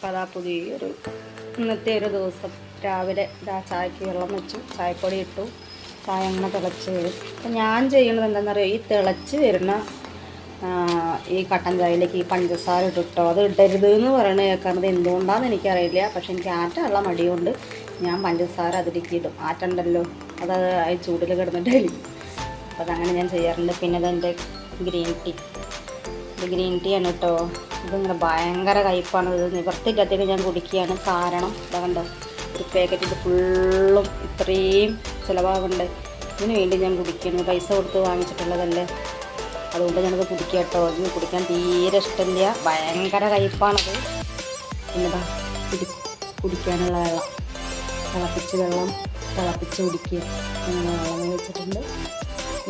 അപ്പോൾ അതാ പുതിയൊരു ഇന്നത്തെ ഒരു ദിവസം രാവിലെ ഇതാ ചായക്ക് വെള്ളം വെച്ചു ചായപ്പൊടി ഇട്ടു ചായ അങ്ങനെ തിളച്ച് വരും. അപ്പം ഞാൻ ചെയ്യുന്നത് എന്താണെന്നറിയോ ഈ തിളച്ച് വരുന്ന ഈ കട്ടൻ ചായയിലേക്ക് ഈ പഞ്ചസാര ഇട്ടിട്ടോ അത് ഇടരുത് എന്ന് പറയണത് കേൾക്കുന്നത് എന്തുകൊണ്ടാണെന്ന് എനിക്കറിയില്ല. പക്ഷെ എനിക്ക് ആറ്റുള്ള മടിയുണ്ട്. ഞാൻ പഞ്ചസാര അതിലേക്ക് ഇടും. ആറ്റുണ്ടല്ലോ അത് ഈ ചൂടിൽ കിടന്നിട്ട് അപ്പോൾ അതങ്ങനെ ഞാൻ ചെയ്യാറുണ്ട്. പിന്നെ അതെന്റെ ഗ്രീൻ ടീ. ഗ്രീൻ ടീ ആണ് കേട്ടോ. ഇതിങ്ങനെ ഭയങ്കര കയ്പ്പാണ് ഇത് നിവർത്തിക്കത്തേക്ക് ഞാൻ കുടിക്കുകയാണ്. കാരണം ഇതാ കണ്ടോ? ഒരു പാക്കറ്റ് ഇത് ഫുള്ളും ഇത്രയും ചിലവാകുന്നുണ്ട്. ഇതിന് വേണ്ടി ഞാൻ കുടിക്കുകയാണ് പൈസ കൊടുത്ത് വാങ്ങിച്ചിട്ടുള്ളതല്ലേ? അതുകൊണ്ട് ഞാനത് കുടിക്കുക കേട്ടോ. ഇത് കുടിക്കാൻ തീരെ ഇഷ്ടമില്ല. ഭയങ്കര കയ്പ്പാണത് പിന്നെതാ കുടി കുടിക്കാനുള്ള വെള്ളം. തിളപ്പിച്ച് വെള്ളം തിളപ്പിച്ച് കുടിക്കുക. അങ്ങനെ വെള്ളം വെച്ചിട്ടുണ്ട്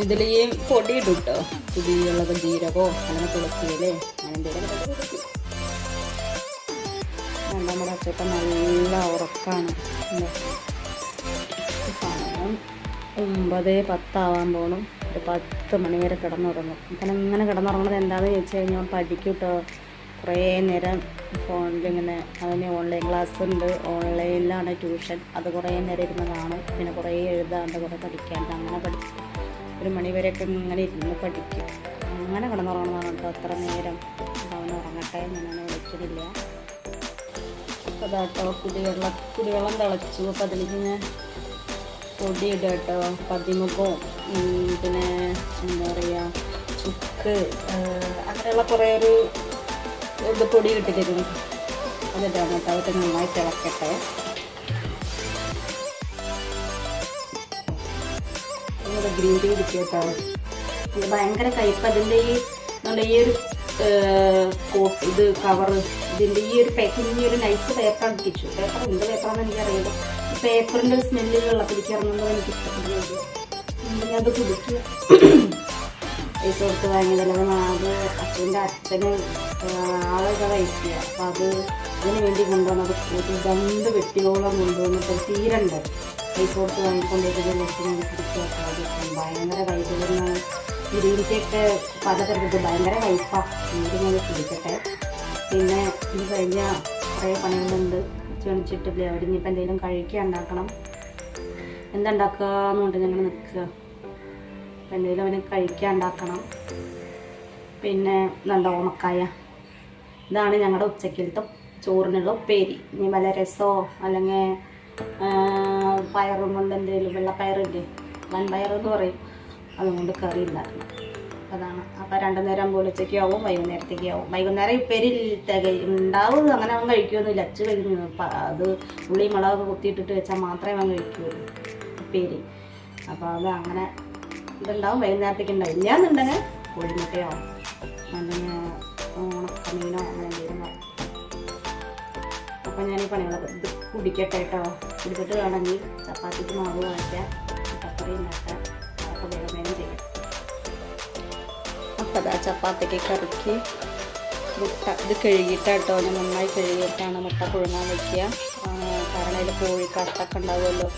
ഇതിലേയും ഈ കേട്ടോ. പുതിയുള്ളത് ജീരകമോ അല്ലെങ്കിൽ തുളസിയിലേ കുടിക്കും നമ്മുടെ അച്ചൊക്കെ നല്ല ഉറക്കാണ് സമയം ഒമ്പത് പത്താവാൻ പോകണം ഒരു പത്ത് മണി വരെ കിടന്നുറങ്ങും അപ്പം ഇങ്ങനെ കിടന്നുറങ്ങുന്നത് എന്താണെന്ന് ചോദിച്ചു കഴിഞ്ഞാൽ പഠിക്കും കേട്ടോ കുറേ നേരം ഫോണിലിങ്ങനെ അതിന് ഓൺലൈൻ ക്ലാസ് ഉണ്ട് ഓൺലൈനിലാണ് ട്യൂഷൻ അത് കുറേ നേരം ഇരുന്ന് കാണും പിന്നെ കുറേ എഴുതാണ്ട് കുറേ പഠിക്കാണ്ട് അങ്ങനെ പഠിക്കും ഒരു മണിവരെയൊക്കെ ഇങ്ങനെ ഇരുന്ന് പഠിക്കും അങ്ങനെ കിടന്നുറങ്ങണമെന്നാണ് കേട്ടോ. അത്ര നേരം അവന് ഉറങ്ങട്ടെ ഞാനങ്ങനെ വിളിക്കുന്നില്ല അപ്പോൾ അതാട്ടോ കുടിവെള്ളം കുടിവെള്ളം തിളച്ചു. അപ്പോൾ അതിലേക്ക് ഞാൻ പൊടി ഇടുക കേട്ടോ. പതിമുഖവും പിന്നെ എന്താ പറയുക ചുക്ക് അങ്ങനെയുള്ള കുറേ ഒരു ഇത് പൊടി കിട്ടിത്തരും അതിട്ടാണ് കേട്ടോ. അതൊക്കെ നന്നായി തിളക്കട്ടെ. ഗ്രീൻ ടീ കുടിക്കുക കേട്ടോ. ഇത് ഭയങ്കര കയ്പ് അതിന്റെ ഈ നമ്മുടെ ഈ ഒരു ഇത് കവറ് ഇതിന്റെ ഈ ഒരു പാക്കിങ് ഒരു നൈസ് പേപ്പർ അടിപ്പിച്ചു പേപ്പർ എന്ത് പേപ്പറാണെന്ന് എനിക്കറിയില്ല. പേപ്പറിന്റെ സ്മെല്ല് വെള്ളത്തിലേക്ക് ഇറങ്ങുന്നത് എനിക്ക് ഇഷ്ടപ്പെടുന്നത് അത് കുടിക്കുക. പൈസ കൊടുത്ത് വാങ്ങിയതല്ല? അത് അച്ഛന്റെ അച്ഛന് ആളൊക്കെ വഹിക്കുക അപ്പം അത് അതിന് വേണ്ടി കൊണ്ടുവന്നത് ഒരു രണ്ട് വെട്ടിയോളം കൊണ്ടുവന്നിട്ട് തീരണ്ട്. പൈസ കൊടുത്ത് വാങ്ങിക്കൊണ്ടിരിക്കുന്ന ലക്ഷ്യം എനിക്ക് സാധിക്കും ഭയങ്കര കൈകൊള്ളുന്ന ഇരുപത്തിയൊക്കെ പലതരത്തിൽ ഭയങ്കര വൈപ്പാണ് ഞാൻ കുടിക്കട്ടെ പിന്നെ ഇത് കഴിഞ്ഞ കുറേ പണികളുണ്ട്. ചെണിച്ചിട്ട് അവിടെ ഇനിയിപ്പോൾ എന്തെങ്കിലും കഴിക്കുക ഉണ്ടാക്കണം. എന്തുണ്ടാക്കാന്നുണ്ട് ഞങ്ങൾ നിൽക്കുക. അപ്പം എന്തെങ്കിലും അവന് കഴിക്കാൻ ഉണ്ടാക്കണം. പിന്നെ നല്ല ഓണക്കായ. ഇതാണ് ഞങ്ങളുടെ ഉച്ചക്കലത്തെ ചോറിനുള്ള ഉപ്പേരി. ഇനി വല്ല രസമോ അല്ലെങ്കിൽ പയറും കൊണ്ട് എന്തെങ്കിലും വെള്ളപ്പയറില്ലേ? വൻപയർ എന്ന് പറയും. അതുകൊണ്ട് കറി ഉണ്ടാക്കണം. അതാണ്. അപ്പം രണ്ടു നേരം പോലെ ഉച്ചയ്ക്ക് ആവും വൈകുന്നേരത്തേക്ക് ആവും. വൈകുന്നേരം പെരിൽ തിക ഉണ്ടാവും അങ്ങനെ അവൻ കഴിക്കുമൊന്നുമില്ല അച്ഛ കഴിക്കുന്നു അത് ഉള്ളി മുളകൊക്കെ കുത്തിയിട്ടിട്ട് വെച്ചാൽ മാത്രമേ അവൻ കഴിക്കുകയുള്ളൂ ഉപ്പേരി അപ്പോൾ അത് അങ്ങനെ ഇതുണ്ടാവും. വൈകുന്നേരത്തേക്ക് ഉണ്ടാവും. ഇല്ലാന്നുണ്ടെങ്കിൽ കോഴിമുട്ടയോ അല്ലെങ്കിൽ ഉണക്കമീനോ അങ്ങനെ. അപ്പോൾ ഞാൻ ഈ പണികളൊക്കെ ഇത് കുടിക്കട്ടെ കേട്ടോ. കുടിച്ചിട്ട് വേണമെങ്കിൽ ചപ്പാത്തിക്ക് മാവ് വാങ്ങിക്കാം പപ്പറി ഉണ്ടാക്കാം അതൊക്കെ അതാ ചപ്പാത്തിക്ക് കറിക്ക് മുട്ട. ഇത് കഴുകിയിട്ടാട്ടോ ഞാൻ നന്നായി കഴുകിയിട്ടാണ് മുട്ട പുഴുങ്ങാൻ വയ്ക്കുക കാരണം അതിൽ കോഴിക്കട്ടൊക്കെ ഉണ്ടാവുമല്ലോ.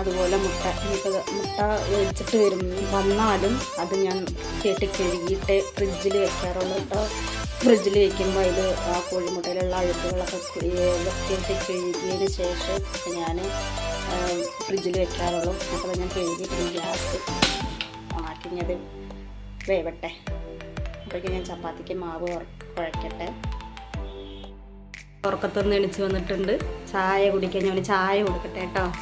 അതുപോലെ മുട്ട. ഇനിയിപ്പോൾ മുട്ട വെച്ചിട്ട് വരും. വന്നാലും അത് ഞാൻ കേട്ടി കഴുകിയിട്ട് ഫ്രിഡ്ജിൽ വെക്കാറുള്ളൂ കേട്ടോ ഫ്രിഡ്ജിൽ വെക്കുമ്പോൾ അതിൽ ആ കോഴിമുട്ടയിലുള്ള അഴുക്കുകളൊക്കെ വൃത്തിയായിട്ട് കഴുകിയതിന് ശേഷം ഞാൻ ഫ്രിഡ്ജിൽ വെക്കാറുള്ളൂ. അപ്പോൾ ഞാൻ കഴുകിയിട്ട് ഗ്യാസ് ഓണാക്കിഞ്ഞത് വേവട്ടെ. അപ്പോഴേക്കും ഞാൻ ചപ്പാത്തിക്ക് മാവ് കുഴ- കുഴക്കട്ടെ. ഉറക്കത്തൊന്ന് എണിച്ച് വന്നിട്ടുണ്ട്. ചായ കുടിക്കാൻ ഞാൻ ചായ കൊടുക്കട്ടെ കേട്ടോ.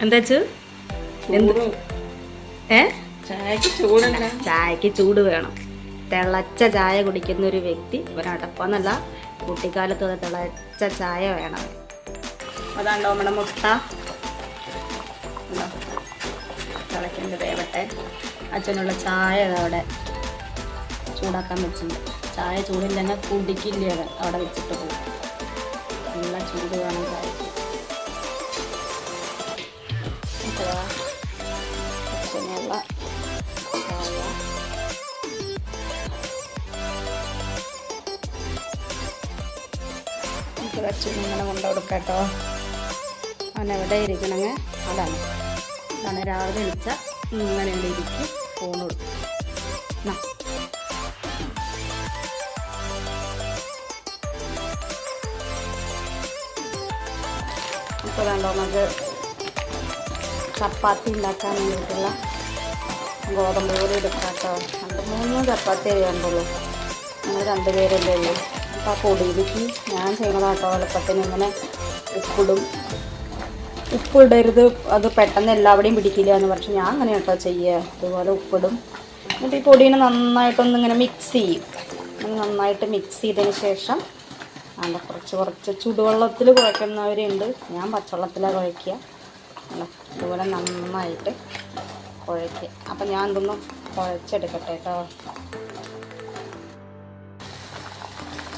എന്താ ഏ? ചായക്ക് ചൂട് ചായക്ക് ചൂട് വേണം. തിളച്ച ചായ കുടിക്കുന്ന ഒരു വ്യക്തി ഇവരടപ്പന്നല്ല കുട്ടിക്കാലത്ത് തിളച്ച ചായ വേണം. അതാണ്ടോ നമ്മുടെ മുട്ട? തിളയ്ക്കേണ്ടത് ദേവട്ടെ വേവട്ടെ അച്ഛനുള്ള ചായ അവിടെ. ചൂടാക്കാൻ വെച്ചിട്ടുണ്ട്. ചായ ചൂടിൽ തന്നെ കുടിക്കില്ല അവൻ അവിടെ വെച്ചിട്ട് പോകും നല്ല ചൂട് വേണം ചായക്ക്. അച്ഛനുള്ള ചായ നമുക്ക് അച്ഛൻ ഇങ്ങനെ കൊണ്ടുകൊടുക്കാം കേട്ടോ. അവൻ എവിടെ അതാണ്. അതാണ് രാവിലെ വിളിച്ച ഇങ്ങനെ ഇരിക്കും. ഫോൺ കൊടുക്കും. ഇപ്പോൾ വേണ്ടോ നമുക്ക് ചപ്പാത്തി ഉണ്ടാക്കാൻ വേണ്ടിയിട്ടുള്ള ഗോതമ്പ് പോലെ എടുക്കാം രണ്ട് മൂന്ന് ചപ്പാത്തി വേണ്ടുള്ളൂ ഞങ്ങൾ രണ്ട് പേരല്ലേ ഉള്ളൂ. അപ്പോൾ ആ പൊടിയിലേക്ക് ഞാൻ ചെയ്യുന്നതാട്ടോ എളുപ്പത്തിന്. ഇങ്ങനെ ഉപ്പിടും. ഉപ്പിടരുത്. അത് പെട്ടെന്ന് എല്ലാവിടെയും പിടിക്കില്ല എന്ന് പക്ഷെ ഞാൻ അങ്ങനെ കേട്ടോ ചെയ്യുക അതുപോലെ ഉപ്പിടും. എന്നിട്ട് ഈ പൊടീനെ നന്നായിട്ടൊന്ന് ഇങ്ങനെ മിക്സ് ചെയ്യും. നന്നായിട്ട് മിക്സ് ചെയ്തതിന് ശേഷം അല്ല കുറച്ച് കുറച്ച് ചുടുവെള്ളത്തിൽ കുഴക്കുന്നവരുണ്ട്. ഞാൻ പച്ചവെള്ളത്തിലാണ് കുഴയ്ക്കുക. ഇതുപോലെ നന്നായിട്ട് കുഴയ്ക്കുക. അപ്പം ഞാൻ ഇതൊന്ന് കുഴച്ചെടുക്കട്ടെ കേട്ടോ.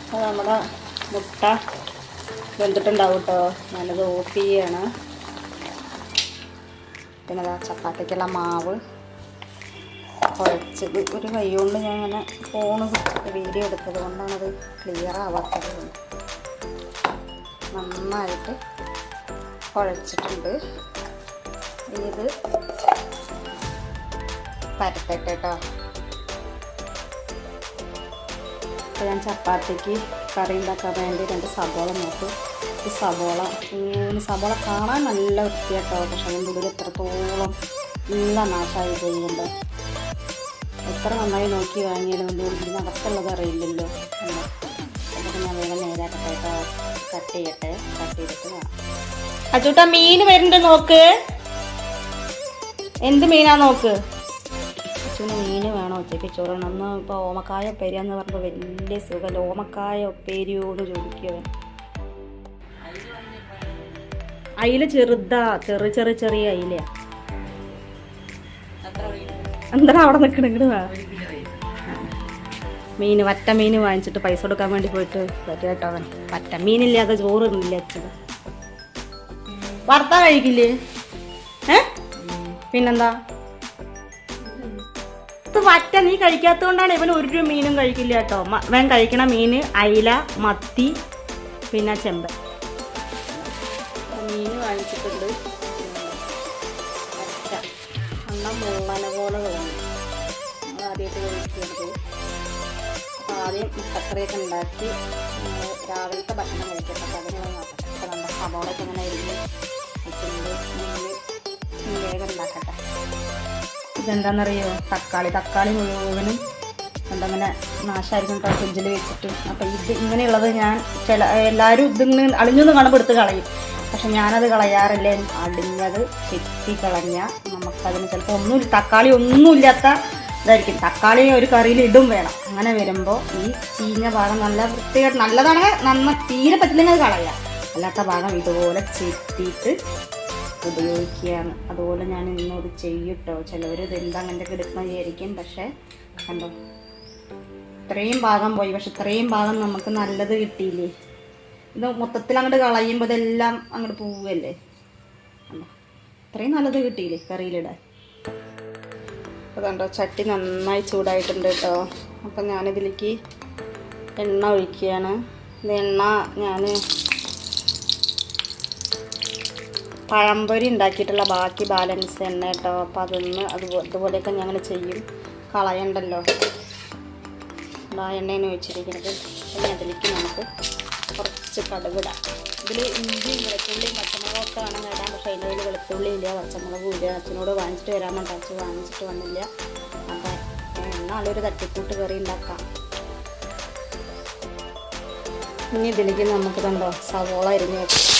അപ്പോൾ നമ്മുടെ മുട്ട വെന്തിട്ടുണ്ടാവും കേട്ടോ. ഞാനത് ഓഫ് ചെയ്യാണ്. പിന്നെ ചപ്പാത്തിക്കുള്ള മാവ്. കുഴച്ചത് ഒരു കൈ കൊണ്ട് ഞാൻ ഇങ്ങനെ ഫോണ് വീഡിയോ എടുത്തത് കൊണ്ടാണത് ക്ലിയർ ആവാത്തത് നന്നായിട്ട് കുഴച്ചിട്ടുണ്ട്. ഇത് പരത്തട്ടെ കേട്ടോ ഞാൻ ചപ്പാത്തിക്ക് കറി ഉണ്ടാക്കാൻ വേണ്ടി രണ്ട് സബോള നോക്ക്. ഈ സബോള ഇങ്ങനെ സബോള കാണാൻ നല്ല വൃത്തിയാട്ടോ. പക്ഷേ അതിന്റെ ഉള്ളിൽ എത്രത്തോളം നല്ല നാശമായി പോകുന്നുണ്ട് എത്ര നന്നായി നോക്കി വാങ്ങിയതുകൊണ്ട് ഇതിന് അകത്തുള്ളത് അറിയില്ലല്ലോ. എന്ന്. അതൊക്കെ മീൻ വരുന്നുണ്ട് നോക്ക്. എന്ത് മീനാ നോക്ക്? അച്ഛന് മീൻ വേണം ഉച്ചയ്ക്ക് ചോറണം അന്ന് ഇപ്പോൾ ഓമക്കായ ഉപ്പേരി എന്ന് പറഞ്ഞപ്പോൾ വലിയ സുഖം. ഓമക്കായ ഉപ്പേരിയോട് ചോദിക്കുക അയില ചെറുതാ ചെറു ചെറു ചെറിയ അയിലയാ. എന്താ അവിടെ നിൽക്കണ ഇങ്ങോട്ട് മീൻ വറ്റ മീൻ വാങ്ങിച്ചിട്ട് പൈസ കൊടുക്കാൻ വേണ്ടി പോയിട്ട് വരും കേട്ടോ അവൻ. വറ്റ മീനില്ലാതെ ചോറൊന്നുമില്ല അച്ഛൻ വറുത്താ കഴിക്കില്ലേ? ഏ? പിന്നെന്താ? ഇത് വറ്റ നീ കഴിക്കാത്തതുകൊണ്ടാണ് ഇവൻ ഒരു മീനും കഴിക്കില്ല കേട്ടോ. ഇവൻ കഴിക്കണ മീൻ അയില മത്തി പിന്നെ ചെമ്പൻ മീൻ വാങ്ങിച്ചിട്ടുണ്ട്. അണ്ണം മുള്ളന പോലെ നമ്മൾ ആദ്യമായിട്ട് കഴിക്കുന്നത് അപ്പോൾ ആദ്യം മുട്ടക്കറിയൊക്കെ ഉണ്ടാക്കി രാവിലത്തെ ഭക്ഷണം കഴിക്കട്ടെ അപ്പോൾ അതിന് അപ്പോൾ നമ്മുടെ സവോളൊക്കെ ഇങ്ങനെ എരിഞ്ഞ് വേഗം ഉണ്ടാക്കട്ടെ. ഇതെന്താണെന്നറിയോ? തക്കാളി. തക്കാളി മുഴുവനും എന്തങ്ങനെ നാശമായിരിക്കും കേട്ടോ. ഫ്രിഡ്ജിൽ വെച്ചിട്ട്. അപ്പോൾ ഇത് ഇങ്ങനെയുള്ളത് ഞാൻ ചില എല്ലാവരും ഇതിങ്ങനെ അളിഞ്ഞൊന്നും കാണുമ്പോൾ എടുത്ത് കളയും. പക്ഷെ ഞാനത് കളയാറില്ല. അടിഞ്ഞത് ചെത്തി കളഞ്ഞാൽ നമുക്കതിന് ചിലപ്പോൾ ഒന്നും തക്കാളി ഒന്നുമില്ലാത്ത ഇതായിരിക്കും. തക്കാളി ഒരു കറിയിൽ ഇടും വേണം. അങ്ങനെ വരുമ്പോൾ ഈ ചീഞ്ഞ ഭാഗം നല്ല വൃത്തിയായിട്ട് നല്ലതാണെങ്കിൽ നന്ന തീരെ പറ്റില്ലെങ്കിൽ അത് കളയാം. അല്ലാത്ത ഭാഗം ഇതുപോലെ ചെത്തിയിട്ട് ഉപയോഗിക്കുകയാണ്. അതുപോലെ ഞാൻ ഇന്നത് ചെയ്യട്ടോ. ചിലവർ ഇത് എന്താ അങ്ങനത്തെ എടുക്കുന്ന വിചാരിക്കും. പക്ഷേ കണ്ടോ? ഇത്രയും ഭാഗം പോയി. പക്ഷെ ഇത്രയും ഭാഗം നമുക്ക് നല്ലത് കിട്ടിയില്ലേ? ഇത് മൊത്തത്തിൽ അങ്ങോട്ട് കളയുമ്പോൾ ഇതെല്ലാം അങ്ങോട്ട് പോവുകയല്ലേ ഇത്രയും നല്ലത് കിട്ടിയില്ലേ കറിയിലിടാൻ? അപ്പോൾ കണ്ടോ ചട്ടി നന്നായി ചൂടായിട്ടുണ്ട് കേട്ടോ. അപ്പം ഞാനിതിലേക്ക് എണ്ണ ഒഴിക്കുകയാണ്. എണ്ണ ഞാൻ പഴംപൊരി ഉണ്ടാക്കിയിട്ടുള്ള ബാക്കി ബാലൻസ് എണ്ണ കേട്ടോ. അപ്പോൾ അതൊന്ന് അതുപോലെ ഇതുപോലെയൊക്കെ ഞങ്ങൾ ചെയ്യും. കളയണ്ടല്ലോ. ആ എണ്ണയാണ് ഒഴിച്ചിരിക്കുന്നത്. അതിലേക്ക് നമുക്ക് കുറച്ച് കടുകിടാം. ഇതിൽ ഇഞ്ചി വെളുത്തുള്ളിയും പച്ചമുളകൊക്കെ വേണം നേടാൻ. പക്ഷേ അതിന്റെ കയ്യിൽ വെളുത്തുള്ളി ഇല്ല പച്ചമുളകും ഇല്ല. അച്ഛനോട് വാങ്ങിച്ചിട്ട് വരാൻ വേണ്ട അച്ഛൻ വാങ്ങിച്ചിട്ട് വന്നില്ല. അപ്പം എന്നാളൊരു തട്ടിക്കൂട്ട് കറി ഉണ്ടാക്കാം. ഇനി ഇതിലേക്ക് നമുക്ക് കണ്ടോ സവോള അരിഞ്ഞ് വെക്കാം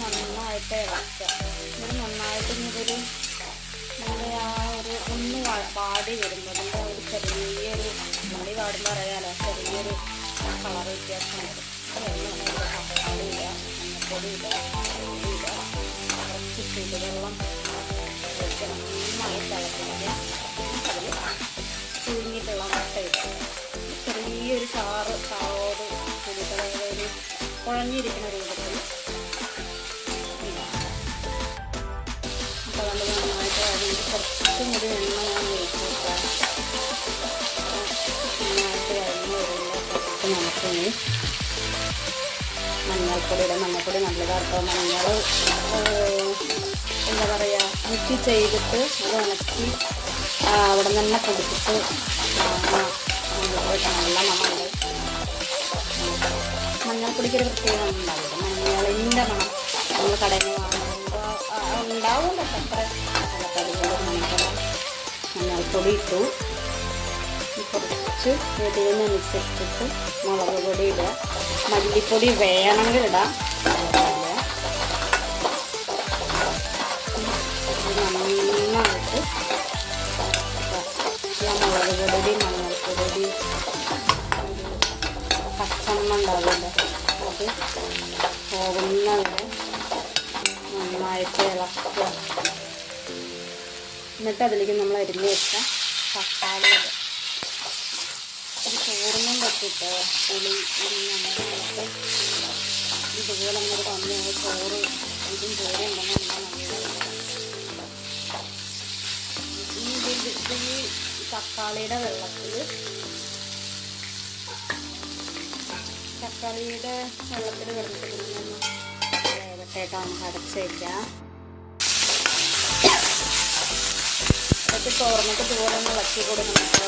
നന്നായിട്ട് ഇളക്കുക. ഇത് നന്നായിട്ട് ഇതൊരു നമ്മുടെ ആ ഒരു ഒന്ന് വാടി വരുമ്പോൾ അതിന്റെ ഒരു ചെറിയൊരു മണി പാടുമ്പോൾ അറിയാലോ ചെറിയൊരു കളർ വ്യത്യാസം വരും. നന്നായി തിളപ്പിക്കുക. അതിൽ പുഴുങ്ങിയിട്ടുള്ള മുട്ട ഇടുക. ചെറിയൊരു ചാറ് ചാറോട് കുഴഞ്ഞിരിക്കുന്ന രൂപത്തിൽ അപ്പോൾ നമ്മൾ നന്നായിട്ട് അതിന് കുറച്ചും കൂടി എണ്ണ ഞാൻ നന്നായിട്ട് കഴിഞ്ഞ് വരുമ്പോൾ നമുക്ക് മഞ്ഞൾപ്പൊടി നല്ല മഞ്ഞൾപ്പൊടി മഞ്ഞൾ എന്താ പറയുക മിക്സ് ചെയ്തിട്ട് അത് ഉണക്കി അവിടെ നിന്ന് തന്നെ പൊടിച്ചിട്ട് നല്ല നമ്മൾ മഞ്ഞൾപ്പൊടിക്ക് ഒരു പ്രത്യേക മണം ഉണ്ടാവില്ല മഞ്ഞളിന്റെ മണം നമ്മൾ കടയിൽ വാങ്ങുമ്പോൾ ഉണ്ടാവില്ല അത്ര അതുപോലെ മഞ്ഞൾ മഞ്ഞൾപ്പൊടി ഇട്ടു. കുറച്ച് എരിവിനനുസരിച്ചിട്ട് മുളക് പൊടി ഇടുക. മല്ലിപ്പൊടി വേണമെങ്കിൽ ഇടാം. മുളക് പൊടി മഞ്ഞൾപ്പൊടി പച്ചമ്മ ഉണ്ടാവില്ല? അത് പോകുന്ന വരെ നന്നായിട്ട് ഇളക്കുക. എന്നിട്ട് അതിലേക്ക് നമ്മൾ അരിഞ്ഞ് വെച്ച തക്കാളി ഒരു ചോറിനും പറ്റിട്ട് പുളി നന്നായിട്ട് ഇതുപോലെ നമ്മൾ തന്നു ചോറ് ഇതും ചോറ് ഉണ്ടെന്ന് നമ്മൾ ഈ തക്കാളിയുടെ വെള്ളത്തിൽ തക്കാളിയുടെ വെള്ളത്തിൽ കിടന്നിട്ട് വേവട്ടേട്ട് നമുക്ക് അടച്ച് വയ്ക്കാം അതൊക്കെ തുറന്നിട്ട് ഒന്ന് ഇളക്കി കൊടുക്കണം കേട്ടോ.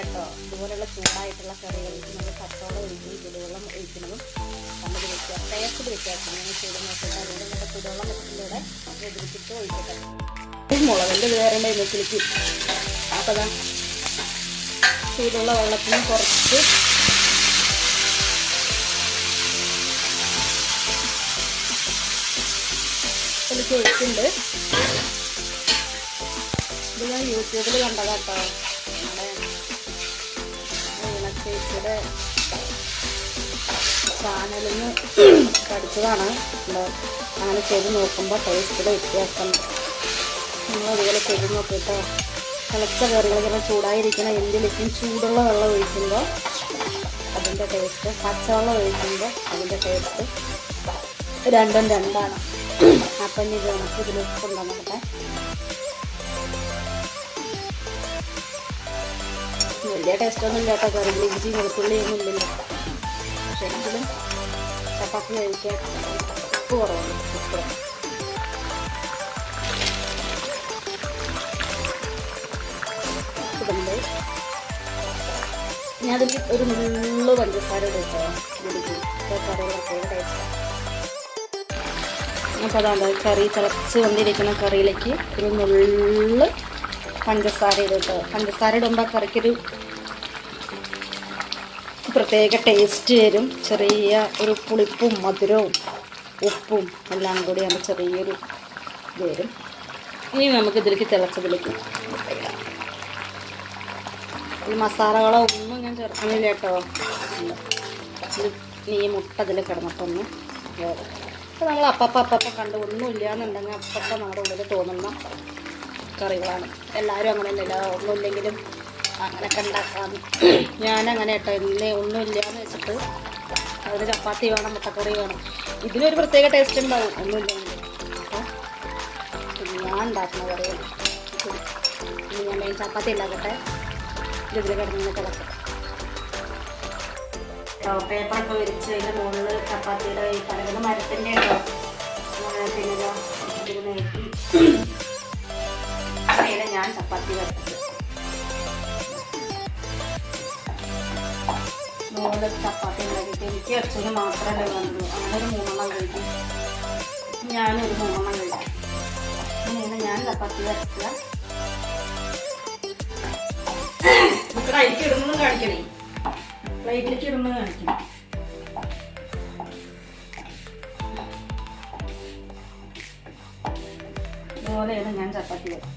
അത് ഇതുപോലുള്ള ചൂടായിട്ടുള്ള കറികൾക്ക് നമ്മൾ പച്ചവെള്ളം ഒഴിക്കും കുടിവെള്ളം ഒഴിക്കുന്നതും നമ്മുടെ വ്യത്യാസം ടേസ്റ്റ് വ്യത്യാസം ഞാൻ ചെയ്ത് നോക്കുന്നത് അതുകൊണ്ട് നമ്മുടെ കുടിവെള്ളം വെച്ചിട്ടൂടെ വെതിരിച്ചിട്ട് ഒഴിക്കട്ടെ. മുളകിന്റെ വേറെ ഇതിലേക്ക് അപ്പോൾ ചൂടുള്ള വെള്ളത്തിന് കുറച്ച് ഇതിലേക്ക് ഒഴിക്കുന്നുണ്ട് ഇത് ഞാൻ യൂട്യൂബിൽ കണ്ടതാട്ടോ. വീണച്ചേച്ചിയുടെ ചാനലിൽ നിന്ന് പഠിച്ചതാണ് അങ്ങനെ ചെയ്ത് നോക്കുമ്പോൾ ടേസ്റ്റിൽ വ്യത്യാസം. നമ്മൾ അതുപോലെ ചെയ്ത് നോക്കിയിട്ട് തിളച്ച കറികൾ ഇങ്ങനെ ചൂടായിരിക്കണം. എന്തിലേക്കും ചൂടുള്ള വെള്ളം ഒഴിക്കുമ്പോൾ അതിന്റെ ടേസ്റ്റ് പച്ചവെള്ളം ഒഴിക്കുമ്പോൾ അതിന്റെ ടേസ്റ്റ് രണ്ടും രണ്ടാണ്. അപ്പം ഇത് നമുക്ക് ഇതിൽ ഉപ്പുണ്ടോ വലിയ ടേസ്റ്റൊന്നും ഇല്ല കേട്ടോ കറിയിൽ ഇഞ്ചി വെളുത്തുള്ളി ഒന്നും ഇല്ലല്ലോ. പക്ഷെ എങ്കിലും ചപ്പാത്തി കഴിക്കാൻ ഉപ്പ് കുറവാണ് ഉപ്പ് അതിൽ ഒരു നുള്ളു പഞ്ചസാര കൊടുക്കാം പ്രത്യേക ടേസ്റ്റ് അപ്പോൾ അതാണ് കറി തിളച്ച് വന്നിരിക്കുന്ന കറിയിലേക്ക് ഒരു നുള്ള് പഞ്ചസാര ഇടുക പഞ്ചസാര ഇടുമ്പോൾ കറിക്കൊരു പ്രത്യേക ടേസ്റ്റ് തരും. ചെറിയ ഒരു പുളിപ്പും മധുരവും ഉപ്പും എല്ലാം കൂടി നമ്മൾ ചെറിയൊരു ഇത് വരും ഇനി നമുക്ക് ഇതിലേക്ക് തിളച്ചതിലേക്ക് ഈ മസാലകളോ ഒന്നും ഞാൻ ചേർക്കണില്ല കേട്ടോ. ഈ മുട്ട ഇതിൽ കിടന്നിട്ടൊന്ന് അപ്പോൾ നമ്മൾ അപ്പപ്പം അപ്പപ്പം കണ്ട് ഒന്നുമില്ല എന്നുണ്ടെങ്കിൽ അപ്പപ്പം നമ്മുടെ ഉള്ളിൽ തോന്നുന്ന കറികളാണ്. എല്ലാവരും അങ്ങനെ ഒന്നുമില്ലെങ്കിലും അങ്ങനെയൊക്കെ ഉണ്ടാക്കാം ഞാനങ്ങനെ കേട്ടോ ഇന്ന് ഒന്നും ഇല്ലാന്ന് വെച്ചിട്ട് അതിന് ചപ്പാത്തി വേണം മുട്ടക്കറി വേണം. ഇതിനൊരു പ്രത്യേക ടേസ്റ്റ് ഉണ്ടാവും. ഒന്നുമില്ലെങ്കിൽ അപ്പോൾ പിന്നെ ഞാൻ ഉണ്ടാക്കുന്ന ഇനി ഞാൻ മെയിൻ ചപ്പാത്തി ഉണ്ടാക്കട്ടെ ഇതിൽ കിടന്ന് കിടക്കട്ടെ പേപ്പറൊക്കെ വിരിച്ച് അതിന്റെ മുകളിൽ ചപ്പാത്തിയുടെ ഈ പലകുന്ന മരത്തിന്റെ പിന്നെ ഇതിൽ നീട്ടി ഞാൻ ചപ്പാത്തി വരച്ചത് മുകളിൽ ചപ്പാത്തി ഉണ്ടാക്കിയിട്ട് എനിക്ക് അച്ഛന് മാത്രമേ വന്നത് അങ്ങനെ ഒരു മൂന്നെണ്ണം കഴിക്കും ഞാനൊരു മൂന്നെണ്ണം കഴിക്കും അങ്ങനെയാണ് ഞാൻ ചപ്പാത്തി വരക്കുക ഇടുന്നതും കാണിക്കണേ. പ്ലേറ്റിലേക്ക് ഇടുന്നത് കാണിക്കണം. ഞാൻ ചപ്പാത്തി വരും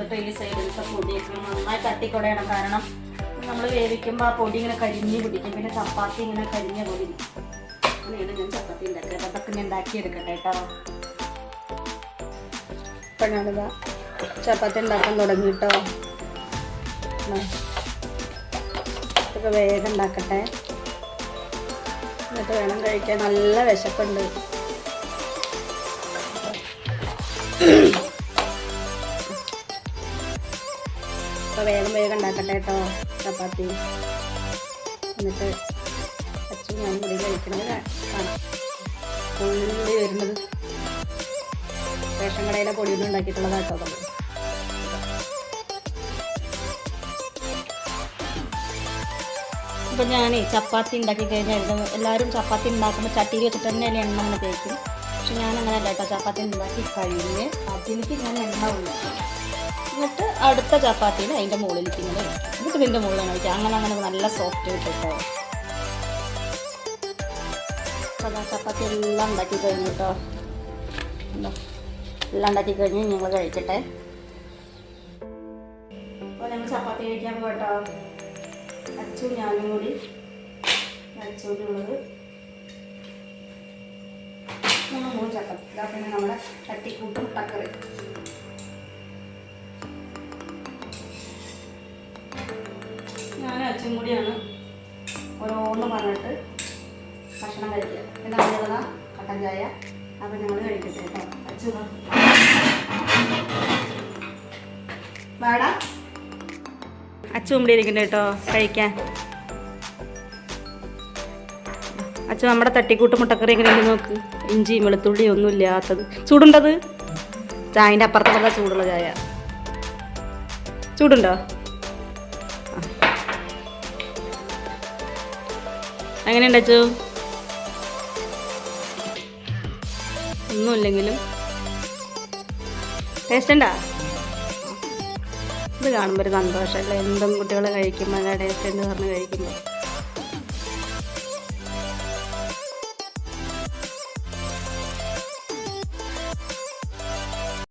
എടുത്തിട്ട് ഈ സൈഡിലത്തെ പൊടിയൊക്കെ നന്നായി തട്ടിക്കൊടയണം. കാരണം നമ്മൾ വേവിക്കുമ്പോൾ ആ പൊടി ഇങ്ങനെ കരിഞ്ഞ് പിടിക്കും. പിന്നെ ചപ്പാത്തി ഇങ്ങനെ കരിഞ്ഞ പൊടി അങ്ങനെയാണ് ഞാൻ ചപ്പാത്തി ഉണ്ടാക്കുക അതൊക്കെ ഞാൻ ഉണ്ടാക്കി എടുക്കട്ടെ കേട്ടോ. ഇപ്പം ഞാനിതാ ചപ്പാത്തി ഉണ്ടാക്കാൻ തുടങ്ങി കേട്ടോ. ഇതൊക്കെ വേഗം ഉണ്ടാക്കട്ടെ. എന്നിട്ട് വേണം കഴിക്കാൻ. നല്ല വിശപ്പുണ്ട്. അപ്പോൾ വേഗം വേഗം ഉണ്ടാക്കട്ടെ കേട്ടോ ചപ്പാത്തി. എന്നിട്ട് അച്ഛൻ ഞാൻ കൂടി കഴിക്കണത് കാ- കാണാം ഉള്ളി വരുന്നത് റേഷൻ കടയിലെ പൊടിയൊന്നും ഉണ്ടാക്കിയിട്ടുള്ളതാട്ടോ നമ്മൾ അപ്പം. ഞാനേ ചപ്പാത്തി ഉണ്ടാക്കി കഴിഞ്ഞായിരുന്നു എല്ലാവരും ചപ്പാത്തി ഉണ്ടാക്കുമ്പോൾ ചട്ടിയിൽ വെച്ചിട്ട് തന്നെ അതിൽ എണ്ണ തേക്കും. പക്ഷെ ഞാൻ അങ്ങനെ അല്ല കേട്ടോ ചപ്പാത്തി ഉണ്ടാക്കി കഴിഞ്ഞ് അതിലേക്ക് ഞാൻ എണ്ണ ഒഴിക്കും. എന്നിട്ട് അടുത്ത ചപ്പാത്തിയിൽ അതിന്റെ മുകളിലേക്ക് ഇങ്ങനെ എന്നിട്ട് ഇതിന്റെ മുകളിലാണ് വയ്ക്കുക അങ്ങനെ അങ്ങനെ നല്ല സോഫ്റ്റ് കിട്ടും അപ്പോൾ ചപ്പാത്തി എല്ലാം ഉണ്ടാക്കി കഴിഞ്ഞു കേട്ടോ. എല്ലാം ഉണ്ടാക്കി കഴിഞ്ഞ് ഞങ്ങൾ കഴിക്കട്ടെ. അപ്പോൾ ഞങ്ങൾ ചപ്പാത്തി കഴിക്കാൻ പോകട്ടോ അച്ചു ഞാനും കൂടി. കഴിച്ചുകൊണ്ടുള്ളത് മൂന്ന് ചപ്പാത്തി. ഇതാ പിന്നെ നമ്മുടെ തട്ടിക്കൂട്ടും മുട്ടക്കറി അച്ഛൻ കൂടിയാണ്. ഓരോന്ന് പറഞ്ഞിട്ട് ഭക്ഷണം കഴിക്കുക. പിന്നെ നമ്മളുള്ള കട്ടൻ ചായ അപ്പം ഞങ്ങൾ കഴിക്കട്ടെ കേട്ടോ. അച്ഛൻ. വാടാ. അച്ചു ഇവിടെ കേട്ടോ. കഴിക്കാൻ. അച്ഛൻ നമ്മുടെ തട്ടിക്കൂട്ട് മുട്ടക്കറി എങ്ങനെയുണ്ട് നോക്ക്. ഇഞ്ചിയും വെളുത്തുള്ളിയും ഒന്നും ഇല്ലാത്തത്. ചൂടുണ്ടത്? ചായന്റെ അപ്പുറത്തുള്ള ചൂടുള്ള ചായ. ചൂടുണ്ടോ? എങ്ങനെയുണ്ട് അച്ചു? ഒന്നുമില്ലെങ്കിലും. ടേസ്റ്റ് ഉണ്ടാ? ഇത് കാണുമ്പോൾ ഒരു സന്തോഷമല്ലേ എന്തും കുട്ടികൾ കഴിക്കുമ്പോൾ ടേസ്റ്റ് എന്ന് പറഞ്ഞ് കഴിക്കുമ്പോൾ